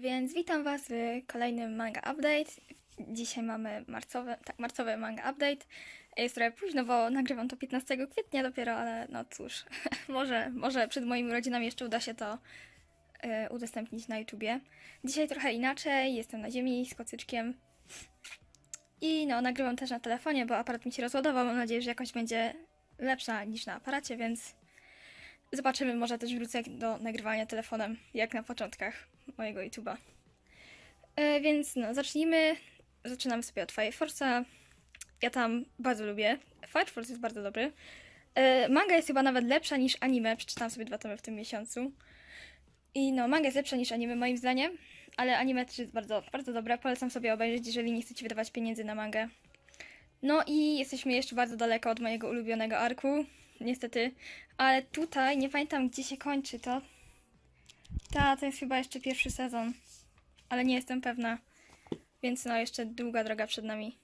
Więc witam Was w kolejnym manga update. Dzisiaj mamy marcowy, tak, marcowy manga update. Jest trochę późno, bo nagrywam to 15 kwietnia dopiero, ale no cóż, może, może przed moimi rodzinami jeszcze uda się to e, udostępnić na YouTubie. Dzisiaj trochę inaczej, jestem na ziemi z kocyczkiem. I no, nagrywam też na telefonie, bo aparat mi się rozładował. Mam nadzieję, że jakoś będzie lepsza niż na aparacie, więc zobaczymy. Może też wrócę do nagrywania telefonem, jak na początkach mojego YouTube'a. E, więc no, zacznijmy. Zaczynamy sobie od Fire Force'a. Ja tam bardzo lubię. Fire Force jest bardzo dobry. E, manga jest chyba nawet lepsza niż anime. Przeczytałam sobie dwa tomy w tym miesiącu. I no, manga jest lepsza niż anime moim zdaniem, ale anime też jest bardzo, bardzo dobre. Polecam sobie obejrzeć, jeżeli nie chcecie wydawać pieniędzy na mangę. No i jesteśmy jeszcze bardzo daleko od mojego ulubionego arku, niestety. Ale tutaj, nie pamiętam gdzie się kończy to. Ta, to jest chyba jeszcze pierwszy sezon, ale nie jestem pewna. Więc no, jeszcze długa droga przed nami.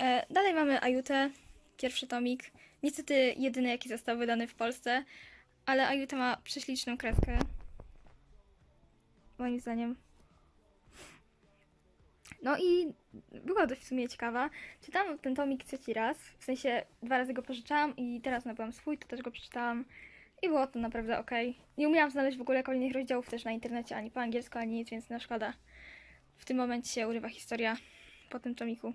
E, dalej mamy Ayutę, pierwszy tomik. Niestety jedyny, jaki został wydany w Polsce, ale Ayuta ma prześliczną kreskę. Moim zdaniem. No i była dość w sumie ciekawa. Czytałam ten tomik trzeci raz, w sensie dwa razy go pożyczałam i teraz nabyłam swój, to też go przeczytałam. I było to naprawdę ok. Nie umiałam znaleźć w ogóle kolejnych rozdziałów też na internecie, ani po angielsku, ani nic, więc no szkoda. W tym momencie się urywa historia po tym tomiku.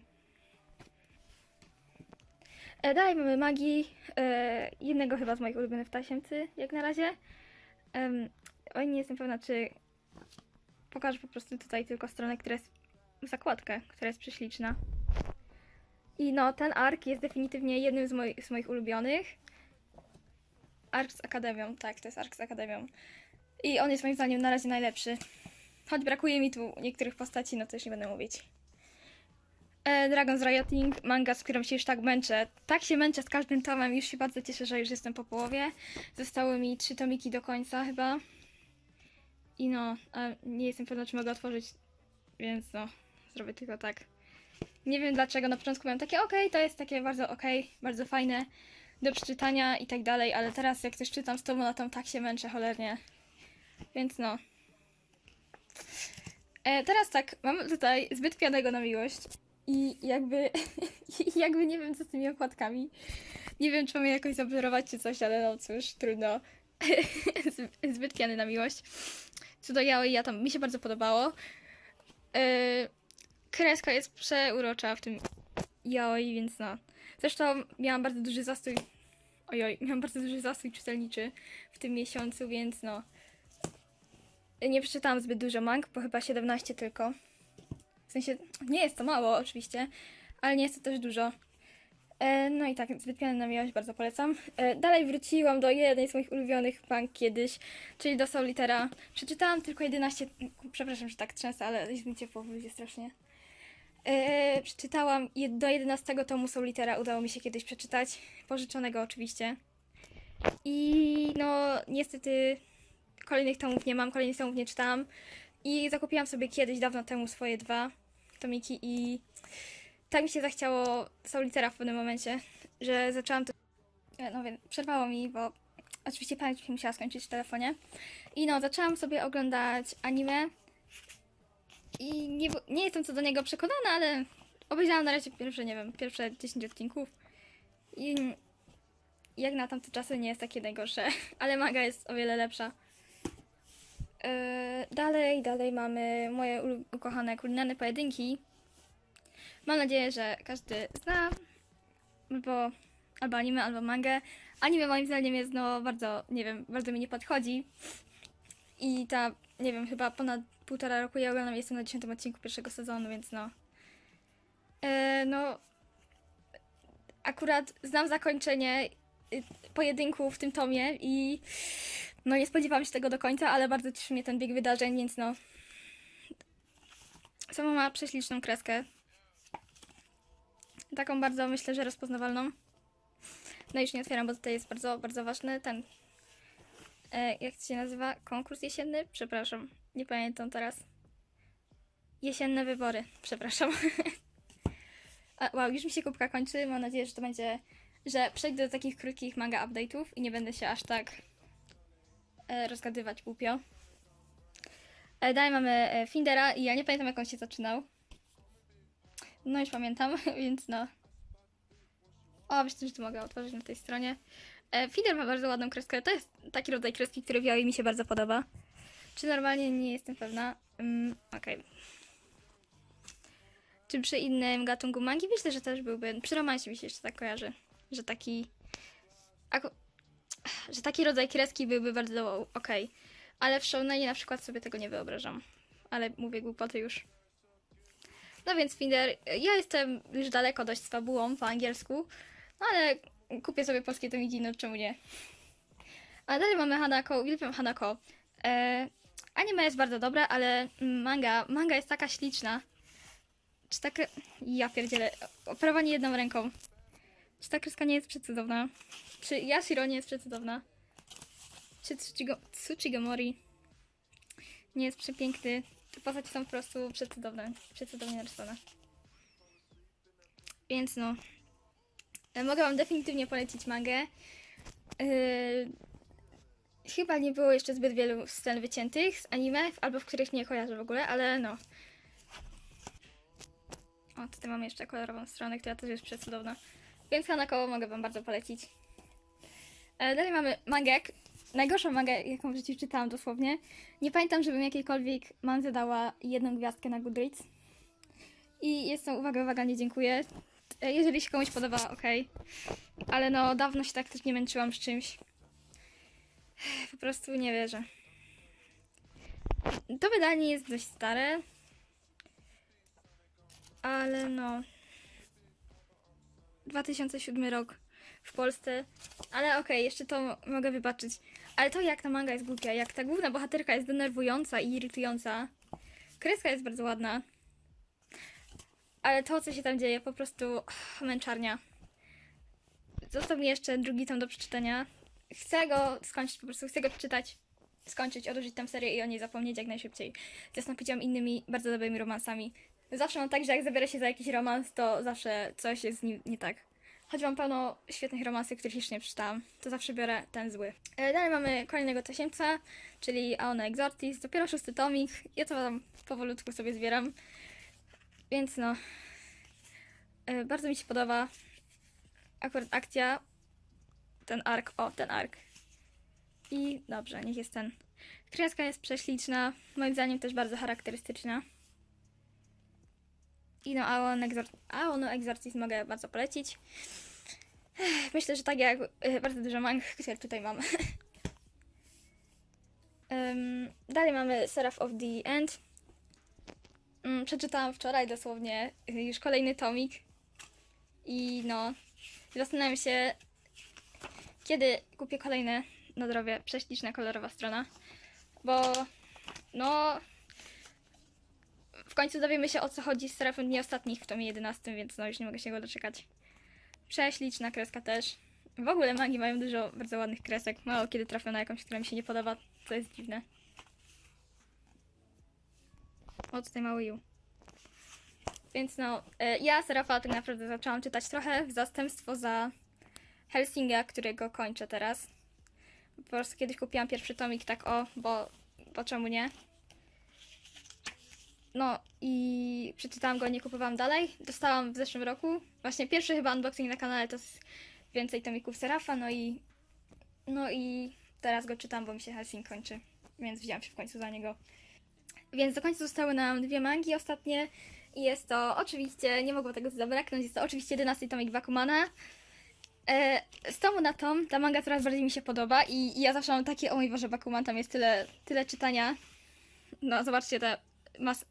E, dalej mamy magii, e, jednego chyba z moich ulubionych tasiemcy, jak na razie. Um, oj, nie jestem pewna, czy pokażę po prostu tutaj tylko stronę, która jest zakładkę, która jest prześliczna. I no, ten ark jest definitywnie jednym z, z moich ulubionych. Ark z Akademią, tak, to jest Ark z Akademią. I on jest moim zdaniem na razie najlepszy. Choć brakuje mi tu niektórych postaci, no to już nie będę mówić. E, Dragon's Rioting, manga, z którą się już tak męczę. Tak się męczę z każdym tomem, już się bardzo cieszę, że już jestem po połowie. Zostały mi trzy tomiki do końca chyba. I no, nie jestem pewna, czy mogę otworzyć, więc no, zrobię tylko tak. Nie wiem dlaczego, na początku miałam takie okej, to jest takie bardzo okej, bardzo fajne do przeczytania i tak dalej, ale teraz jak coś czytam z tobą, no to tak się męczę cholernie. Więc no. E, teraz tak, mam tutaj zbyt pianego na miłość i jakby, jakby nie wiem co z tymi okładkami. Nie wiem, czy mam je jakoś zablurować czy coś, ale no cóż, trudno. zbyt piany na miłość. Co do Yaoi, ja tam, mi się bardzo podobało. E, kreska jest przeurocza w tym Yaoi, więc no. Zresztą miałam bardzo duży zastój. Ojoj, miałam bardzo duży zastój czytelniczy w tym miesiącu, więc no. Nie przeczytałam zbyt dużo mang, bo chyba 17 tylko. W sensie, nie jest to mało oczywiście, ale nie jest to też dużo. E, no i tak, zbyt piany na miłość, bardzo polecam. E, dalej wróciłam do jednej z moich ulubionych mang kiedyś, czyli do Solitera. Przeczytałam tylko 11, przepraszam, że tak trzęsę, ale jest mi ciepło w strasznie. E, przeczytałam do 11 tomu Solitera, udało mi się kiedyś przeczytać, pożyczonego oczywiście. I no, niestety kolejnych tomów nie mam, kolejnych tomów nie czytałam. I zakupiłam sobie kiedyś, dawno temu, swoje dwa tomiki i tak mi się zachciało Solitera w pewnym momencie, że zaczęłam to... E, No więc przerwało mi, bo oczywiście pamięć mi się musiała skończyć w telefonie. I no, zaczęłam sobie oglądać anime i nie, nie jestem co do niego przekonana, ale obejrzałam na razie pierwsze, nie wiem, pierwsze 10 odcinków i jak na tamte czasy nie jest takie najgorsze, ale manga jest o wiele lepsza. Yy, dalej, dalej mamy moje ukochane kulinarne pojedynki. Mam nadzieję, że każdy zna albo, albo anime, albo mangę. Anime moim zdaniem jest no bardzo, nie wiem, bardzo mi nie podchodzi. I ta, nie wiem, chyba ponad półtora roku ja oglądam, jestem na 10 odcinku pierwszego sezonu, więc no. E, no. Akurat znam zakończenie y, pojedynku w tym tomie i no nie spodziewałam się tego do końca, ale bardzo cieszy mnie ten bieg wydarzeń, więc no. Sama ma prześliczną kreskę. Taką bardzo myślę, że rozpoznawalną. No już nie otwieram, bo tutaj jest bardzo, bardzo ważny ten. E, jak to się nazywa? Konkurs jesienny? Przepraszam, nie pamiętam teraz. Jesienne wybory, przepraszam. A, wow, już mi się kubka kończy. Mam nadzieję, że to będzie, że przejdę do takich krótkich manga update'ów i nie będę się aż tak e, rozgadywać głupio. E, dalej mamy e, Findera i ja nie pamiętam jak on się zaczynał. No już pamiętam, więc no. O, myślę, że tu mogę otworzyć na tej stronie. E, Finder ma bardzo ładną kreskę. To jest taki rodzaj kreski, który biały mi się bardzo podoba. Czy normalnie nie jestem pewna. Mm, Okej. Czy przy innym gatunku mangi? Myślę, że też byłby. Przy romansie mi się jeszcze tak kojarzy, że taki. Ako, że taki rodzaj kreski byłby bardzo okej. Ale w shonenie na przykład sobie tego nie wyobrażam. Ale mówię głupoty już. No więc Finder, ja jestem już daleko dość z fabułą po angielsku, ale kupię sobie polskie tomiki, no czemu nie? A dalej mamy Hanako, uwielbiam Hanako. E, anime jest bardzo dobre, ale manga, manga jest taka śliczna. Czy ta kre... Ja pierdzielę, operowanie jedną ręką. Czy ta kreska nie jest przecudowna? Czy Yashiro nie jest przecudowna? Czy Tsuchigo... Tsuchigomori nie jest przepiękny? Te postacie są po prostu przecudowne, przecudownie narysowane. Więc no, mogę wam definitywnie polecić mangę. Yy, chyba nie było jeszcze zbyt wielu scen wyciętych z anime, albo w których nie kojarzę w ogóle, ale no. O, tutaj mamy jeszcze kolorową stronę, która też jest przecudowna. Więc Hanako mogę wam bardzo polecić. E, dalej mamy mangę, najgorszą mangę, jaką w życiu czytałam dosłownie. Nie pamiętam, żebym jakiejkolwiek mandze dała jedną gwiazdkę na Goodreads. I jest to, uwaga, uwaga, nie dziękuję. E, Jeżeli się komuś podoba, okej. Ale no, dawno się tak też nie męczyłam z czymś. Po prostu nie wierzę. To wydanie jest dość stare. Ale no. 2007 rok w Polsce. Ale okej, jeszcze to mogę wybaczyć. Ale to jak ta manga jest głupia, jak ta główna bohaterka jest denerwująca i irytująca. Kreska jest bardzo ładna. Ale to, co się tam dzieje, po prostu ach, męczarnia. Został mi jeszcze drugi tom do przeczytania. Chcę go skończyć, po prostu chcę go przeczytać, skończyć, odłożyć tam serię i o niej zapomnieć jak najszybciej. Zastąpić ją innymi bardzo dobrymi romansami. Zawsze mam tak, że jak zabiorę się za jakiś romans, to zawsze coś jest z nim nie tak. Choć mam pełno świetnych romansów, których jeszcze nie przeczytałam, to zawsze biorę ten zły. E, Dalej mamy kolejnego tasiemca, czyli Aona Exortis, dopiero szósty tomik. Ja to tam powolutku sobie zbieram. Więc no, e, bardzo mi się podoba akurat akcja, ten ark, o, ten ark. I dobrze, niech jest ten. Kreska jest prześliczna, moim zdaniem też bardzo charakterystyczna. I no, Aon, Exor- Aon Exorcist mogę bardzo polecić. Myślę, że tak jak e, bardzo dużo mang, które tutaj mam. Em, dalej mamy Seraph of the End. Mm, Przeczytałam wczoraj dosłownie y, już kolejny tomik. I no, zastanawiam się, kiedy kupię kolejne na zdrowie prześliczna kolorowa strona. Bo no, w końcu dowiemy się o co chodzi z Serafem Dni Ostatnich w tomie 11, więc no już nie mogę się go doczekać. Prześliczna kreska też. W ogóle mangi mają dużo bardzo ładnych kresek. Mało kiedy trafią na jakąś, która mi się nie podoba, co jest dziwne. O, tutaj mały Ju. Więc no, e, ja Serafa tak naprawdę zaczęłam czytać trochę w zastępstwo za Helsinga, którego kończę teraz. Po prostu kiedyś kupiłam pierwszy tomik tak o, bo, bo czemu nie? No i przeczytałam go, nie kupowałam dalej. Dostałam w zeszłym roku. Właśnie pierwszy chyba unboxing na kanale to jest więcej tomików Serafa, no i no i teraz go czytam, bo mi się Helsing kończy, więc wziąłam się w końcu za niego. Więc do końca zostały nam dwie mangi ostatnie i jest to oczywiście, nie mogło tego zabraknąć, jest to oczywiście 11 tomik Bakumana. E, z tomu na tom ta manga coraz bardziej mi się podoba i, i ja zawsze mam takie, o mój Boże, Bakuman, tam jest tyle, tyle czytania. No, zobaczcie tę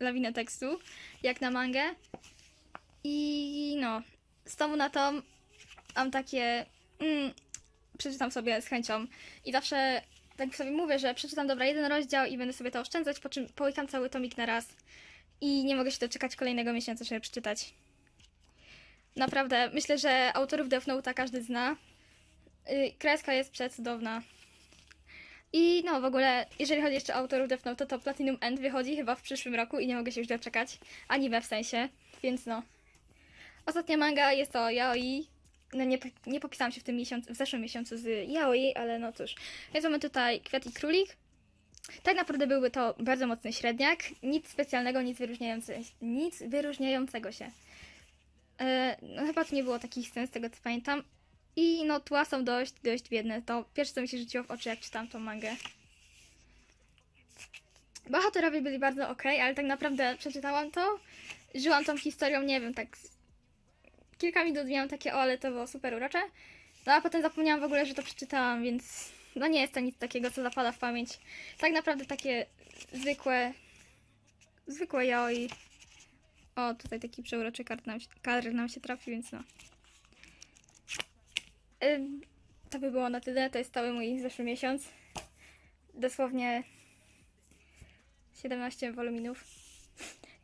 lawinę tekstu, jak na mangę. I no, z tomu na tom mam takie, mm, przeczytam sobie z chęcią i zawsze tak sobie mówię, że przeczytam dobra jeden rozdział i będę sobie to oszczędzać, po czym połykam cały tomik na raz i nie mogę się doczekać kolejnego miesiąca, żeby przeczytać. Naprawdę, myślę, że autorów Death Note'a każdy zna. Yy, kreska jest przecudowna. I no, w ogóle, jeżeli chodzi jeszcze o autorów Death Note, to Platinum End wychodzi chyba w przyszłym roku i nie mogę się już doczekać. Anime w sensie, więc no. Ostatnia manga jest to Yaoi. No nie, nie popisałam się w tym miesiącu, w zeszłym miesiącu z Yaoi, ale no cóż. Więc mamy tutaj Kwiat i Królik. tak naprawdę byłby to bardzo mocny średniak. Nic specjalnego, nic, nic wyróżniającego się. E, no chyba tu nie było takich scen, z tego co pamiętam. I no tła są dość, dość biedne. To pierwsze co mi się rzuciło w oczy, jak czytałam tą mangę. Bohaterowie byli bardzo ok, ale tak naprawdę przeczytałam to, żyłam tą historią, nie wiem, tak kilka minut miałam takie, o, ale to było super urocze. No a potem zapomniałam w ogóle, że to przeczytałam, więc no nie jest to nic takiego, co zapada w pamięć. Tak naprawdę takie zwykłe, zwykłe yaoi. O, tutaj taki przeuroczy kadr nam, się- kadr nam się trafi, więc no. To by było na tyle, to jest cały mój zeszły miesiąc. Dosłownie 17 woluminów.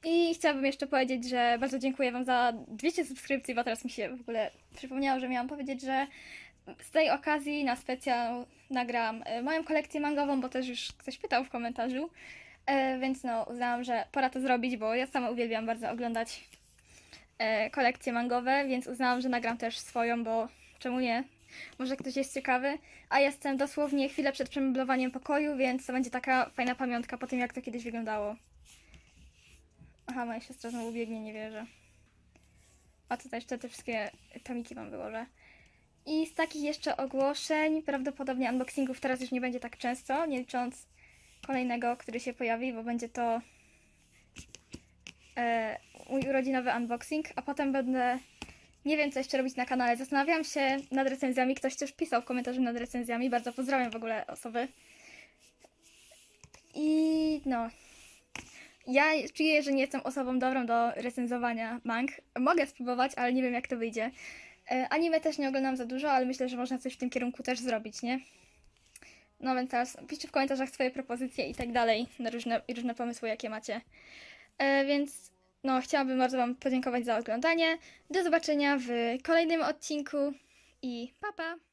I chciałabym jeszcze powiedzieć, że bardzo dziękuję Wam za 200 subskrypcji, bo teraz mi się w ogóle przypomniało, że miałam powiedzieć, że z tej okazji na specjal nagram e, moją kolekcję mangową, bo też już ktoś pytał w komentarzu. E, więc no, uznałam, że pora to zrobić, bo ja sama uwielbiam bardzo oglądać e, kolekcje mangowe, więc uznałam, że nagram też swoją, bo czemu nie? Może ktoś jest ciekawy. A jestem dosłownie chwilę przed przemeblowaniem pokoju, więc to będzie taka fajna pamiątka po tym, jak to kiedyś wyglądało. Aha, moja siostra znowu biegnie, nie wierzę. A tutaj jeszcze te wszystkie tomiki wam wyłożę. I z takich jeszcze ogłoszeń, prawdopodobnie unboxingów teraz już nie będzie tak często, nie licząc kolejnego, który się pojawi, bo będzie to e, mój urodzinowy unboxing, a potem będę, nie wiem co jeszcze robić na kanale, zastanawiam się nad recenzjami, ktoś też pisał w komentarzu nad recenzjami, bardzo pozdrawiam w ogóle osoby. I no, ja czuję, że nie jestem osobą dobrą do recenzowania mang. Mogę spróbować, ale nie wiem jak to wyjdzie. E, Anime też nie oglądam za dużo, ale myślę, że można coś w tym kierunku też zrobić, nie? No więc teraz piszcie w komentarzach swoje propozycje i tak dalej, na różne, różne pomysły, jakie macie. E, więc no, chciałabym bardzo Wam podziękować za oglądanie. Do zobaczenia w kolejnym odcinku i pa pa!